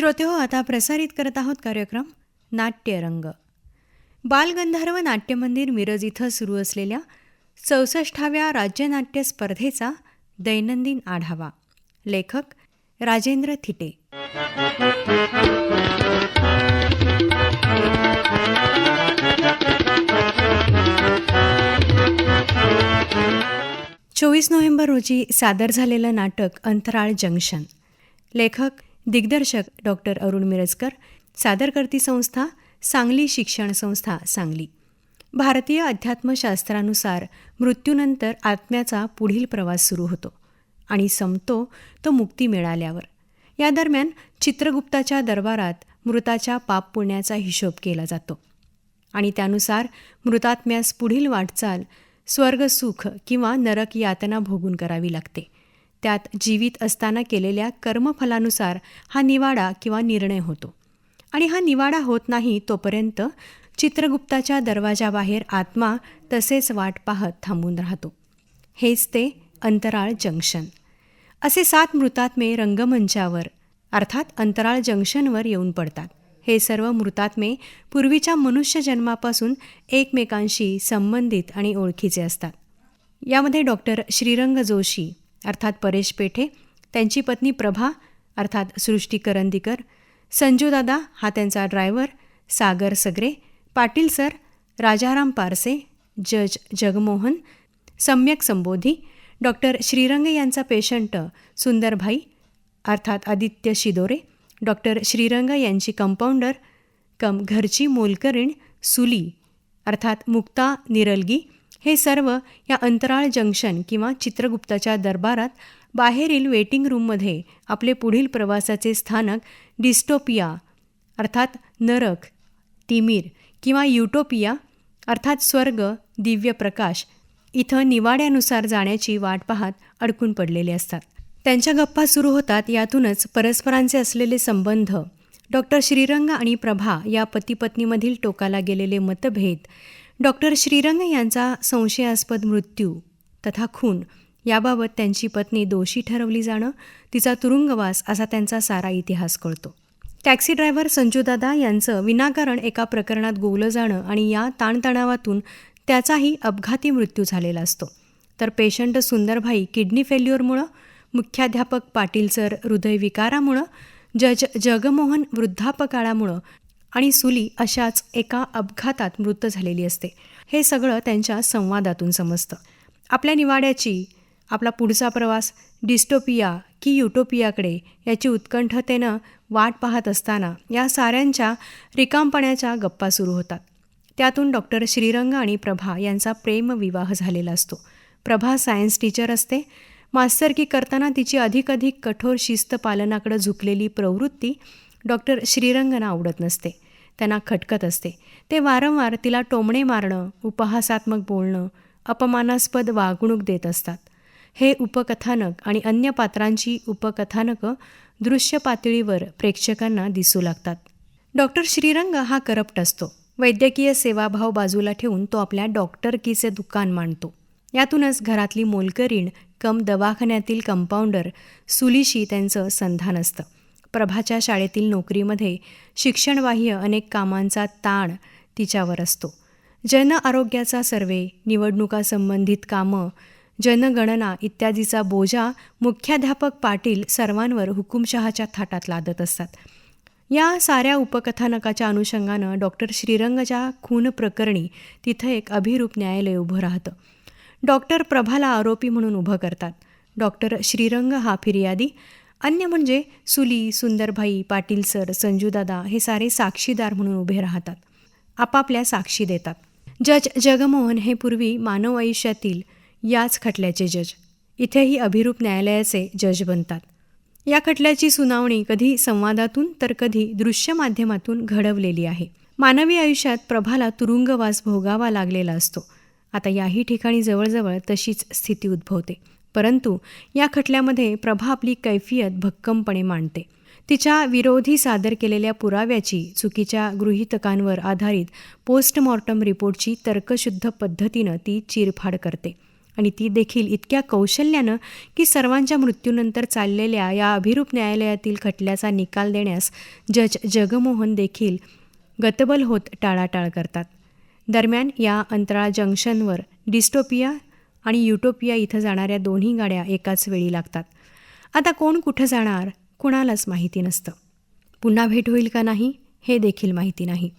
श्रोते हो आता प्रसारित करत आहोत कार्यक्रम नाट्यरंग. बालगंधर्व नाट्यमंदिर मिरज इथं सुरू असलेल्या चौसष्टाव्या राज्यनाट्य स्पर्धेचा दैनंदिन आढावा. लेखक राजेंद्र थिटे. चोवीस नोव्हेंबर रोजी सादर झालेलं नाटक अंतराळ जंक्शन. लेखक दिग्दर्शक डॉक्टर अरुण मिरजकर सादरकर्ती संस्था सांगली शिक्षण संस्था सांगली. भारतीय अध्यात्मशास्त्रानुसार मृत्यूनंतर आत्म्याचा पुढील प्रवास सुरू होतो आणि संपतो तो मुक्ती मिळाल्यावर. या दरम्यान चित्रगुप्ताच्या दरबारात मृताच्या पाप पुण्याचा हिशोब केला जातो आणि त्यानुसार मृतात्म्यास पुढील वाटचाल स्वर्गसुख किंवा नरक यातना भोगून करावी लागते. त्यात जीवित असताना केलेल्या कर्मफलानुसार हा निवाडा किंवा निर्णय होतो. आणि हा निवाडा होत नाही तोपर्यंत चित्रगुप्ताच्या दरवाजाबाहेर आत्मा तसेच वाट पाहत थांबून राहतो. हेच ते अंतराळ जंक्शन. असे सात मृतात्मे रंगमंचावर अर्थात अंतराळ जंक्शनवर येऊन पडतात. हे सर्व मृतात्मे पूर्वीच्या मनुष्य जन्मापासून एकमेकांशी संबंधित आणि ओळखीचे असतात. यामध्ये डॉक्टर श्रीरंग जोशी अर्थात परेश पेठे त्यांची पत्नी प्रभा अर्थात सृष्टी करंदीकर संजूदादा हा त्यांचा ड्रायव्हर सागर सगरे पाटील सर राजाराम पारसे जज जगमोहन सम्यक संबोधी डॉक्टर श्रीरंग यांचा पेशंट सुंदरभाई अर्थात आदित्य शिदोरे डॉक्टर श्रीरंग यांची कंपाऊंडर कम घरची मोलकरीण सुली अर्थात मुक्ता निरलगी हे सर्व या अंतराळ जंक्शन किंवा चित्रगुप्ताच्या दरबारात बाहेरील वेटिंग रूममध्ये आपले पुढील प्रवासाचे स्थानक डिस्टोपिया अर्थात नरक तिमीर किंवा युटोपिया अर्थात स्वर्ग दिव्य प्रकाश इथं निवाड्यानुसार जाण्याची वाट पाहत अडकून पडलेले असतात. त्यांच्या गप्पा सुरू होतात यातूनच परस्परांचे असलेले संबंध. डॉक्टर श्रीरंग आणि प्रभा या पतीपत्नीमधील टोकाला गेलेले मतभेद डॉक्टर श्रीरंग यांचा संशयास्पद मृत्यू तथा खून याबाबत त्यांची पत्नी दोषी ठरवली जाणं तिचा तुरुंगवास असा त्यांचा सारा इतिहास कळतो. टॅक्सी ड्रायव्हर संजूदादा यांचं विनाकारण एका प्रकरणात गोवलं जाणं आणि या ताणतणावातून त्याचाही अपघाती मृत्यू झालेला असतो. तर पेशंट सुंदरभाई किडनी फेल्युअरमुळं मुख्याध्यापक पाटील सर हृदयविकारामुळं जज जगमोहन वृद्धापकाळामुळं आणि सुली अशाच एका अपघातात मृत झालेली असते. हे सगळं त्यांच्या संवादातून समजतं. आपल्या निवाड्याची आपला पुढचा प्रवास डिस्टोपिया की युटोपियाकडे याची उत्कंठतेनं वाट पाहत असताना या साऱ्यांच्या रिकामपण्याच्या गप्पा सुरू होतात. त्यातून डॉक्टर श्रीरंग आणि प्रभा यांचा प्रेमविवाह झालेला असतो. प्रभा सायन्स टीचर असते. मास्तरकी करताना तिची अधिकाधिक कठोर शिस्त पालनाकडे झुकलेली प्रवृत्ती डॉक्टर श्रीरंगना आवडत नसते. त्यांना खटकत असते. ते वारंवार तिला टोमणे मारणं उपहासात्मक बोलणं अपमानास्पद वागणूक देत असतात. हे उपकथानक आणि अन्य पात्रांची उपकथानकं दृश्य पातळीवर प्रेक्षकांना दिसू लागतात. डॉक्टर श्रीरंग हा करप्ट असतो. वैद्यकीय सेवाभाव बाजूला ठेवून तो आपल्या डॉक्टरकीचे दुकान मांडतो. यातूनच घरातली मोलकरीण कम दवाखान्यातील कंपाऊंडर सुलीशी त्यांचं संधान असतं. प्रभाच्या शाळेतील नोकरीमध्ये शिक्षणबाह्य अनेक कामांचा ताण तिच्यावर असतो. जन आरोग्याचा सर्वे निवडणुका संबंधित कामं जनगणना इत्यादीचा बोजा मुख्याध्यापक पाटील सर्वांवर हुकुमशहाच्या थाटात लादत असतात. या साऱ्या उपकथानकाच्या अनुषंगानं डॉक्टर श्रीरंगच्या खून प्रकरणी तिथं एक अभिरूप न्यायालय उभं राहतं. डॉक्टर प्रभाला आरोपी म्हणून उभं करतात. डॉक्टर श्रीरंग हा फिर्यादी अन्य म्हणजे सुली सुंदरभाई पाटील सर संजूदादा हे सारे साक्षीदार म्हणून उभे राहतात. आपापल्या साक्षी देतात. जज जगमोहन हे पूर्वी मानव आयुष्यातील याच खटल्याचे जज. इथेही अभिरूप न्यायालयाचे जज बनतात. या खटल्याची सुनावणी कधी संवादातून तर कधी दृश्य माध्यमातून घडवलेली आहे. मानवी आयुष्यात प्रभाला तुरुंगवास भोगावा लागलेला असतो. आता याही ठिकाणी जवळजवळ तशीच स्थिती उद्भवते. परंतु या खटल्यामध्ये प्रभा आपली कैफियत भक्कमपणे मांडते. तिच्या विरोधी सादर केलेल्या पुराव्याची चुकीच्या गृहितकांवर आधारित पोस्टमॉर्टम रिपोर्टची तर्कशुद्ध पद्धतीनं ती चिरफाड करते. आणि ती देखील इतक्या कौशल्यानं की सर्वांच्या मृत्यूनंतर चाललेल्या या अभिरूप न्यायालयातील खटल्याचा निकाल देण्यास जज जगमोहन देखील गतबल होत टाळाटाळ करतात. दरम्यान या अंतराळ जंक्शनवर डिस्टोपिया आणि युटोपिया इथं जाणाऱ्या दोन्ही गाड्या एकाच वेळी लागतात. आता कोण कुठं जाणार कुणालाच माहिती नसतं. पुन्हा भेट होईल का नाही हे देखील माहिती नाही.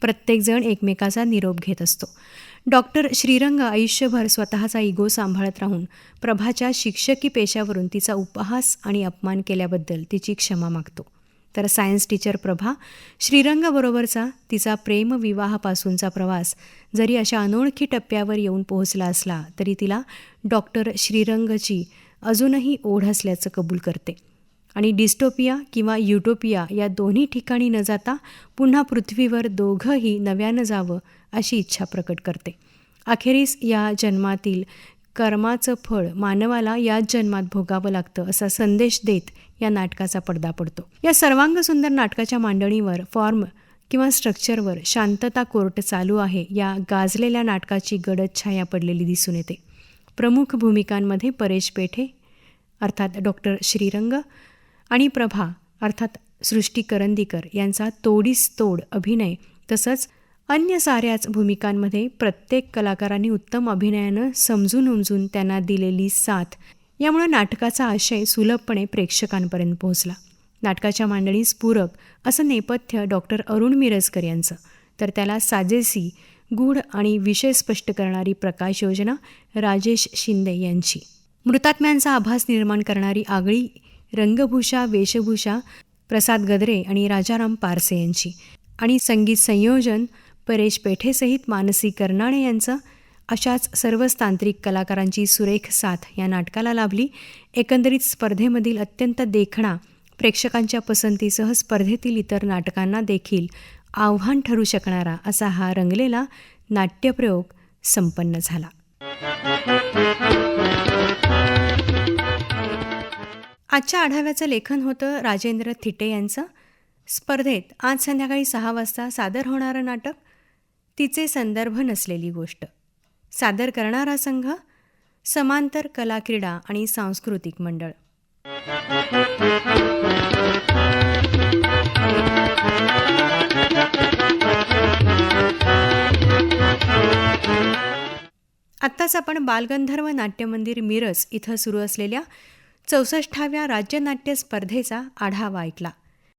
प्रत्येकजण एकमेकाचा निरोप घेत असतो. डॉक्टर श्रीरंग आयुष्यभर स्वतःचा इगो सांभाळत राहून प्रभाच्या शिक्षकी पेशावरून तिचा उपहास आणि अपमान केल्याबद्दल तिची क्षमा मागतो. तर सायन्स टीचर प्रभा श्रीरंगाबरोबरचा तिचा प्रेमविवाहापासूनचा प्रवास जरी अशा अनोळखी टप्प्यावर येऊन पोहोचला असला तरी तिला डॉक्टर श्रीरंगची अजूनही ओढ असल्याचं कबूल करते. आणि डिस्टोपिया किंवा युटोपिया या दोन्ही ठिकाणी न जाता पुन्हा पृथ्वीवर दोघंही नव्यानं जावं अशी इच्छा प्रकट करते. अखेरीस या जन्मातील कर्माचं फळ मानवाला याच जन्मात भोगावं लागतं असा संदेश देत या नाटकाचा पडदा पडतो. या सर्वांग सुंदर नाटकाच्या मांडणीवर फॉर्म किंवा स्ट्रक्चरवर शांतता कोर्ट चालू आहे या गाजलेल्या नाटकाची गडद छाया पडलेली दिसून येते. प्रमुख भूमिकांमध्ये परेश पेठे अर्थात डॉक्टर श्रीरंग आणि प्रभा अर्थात सृष्टी करंदीकर यांचा तोडीस तोड अभिनय तसंच अन्य साऱ्याच भूमिकांमध्ये प्रत्येक कलाकारांनी उत्तम अभिनयानं समजून उमजून त्यांना दिलेली साथ यामुळे नाटकाचा आशय सुलभपणे प्रेक्षकांपर्यंत पोहोचला. नाटकाच्या मांडणीस पूरक असं नेपथ्य डॉक्टर अरुण मिरजकर यांचं. तर त्याला साजेसी गूढ आणि विषय स्पष्ट करणारी प्रकाश योजना राजेश शिंदे यांची. मृतात्म्यांचा आभास निर्माण करणारी आगळी रंगभूषा वेशभूषा प्रसाद गदरे आणि राजाराम पारसे यांची. आणि संगीत संयोजन परेश पेठेसहित मानसी कर्नाणे यांचं अशाच सर्वच तांत्रिक कलाकारांची सुरेख साथ या नाटकाला लाभली. एकंदरीत स्पर्धेमधील अत्यंत देखणा प्रेक्षकांच्या पसंतीसह स्पर्धेतील इतर नाटकांना देखील आव्हान ठरू शकणारा असा हा रंगलेला नाट्यप्रयोग संपन्न झाला. आजच्या आढाव्याचं लेखन होतं राजेंद्र थिटे यांचं. स्पर्धेत आज संध्याकाळी सहा वाजता सादर होणारं नाटक तिचे संदर्भ नसलेली गोष्ट. सादर करणारा संघ समांतर कला क्रीडा आणि सांस्कृतिक मंडळ. आत्ताच आपण बालगंधर्व नाट्यमंदिर मिरज इथं सुरू असलेल्या चौसष्टाव्या राज्यनाट्य स्पर्धेचा आढावा ऐकला.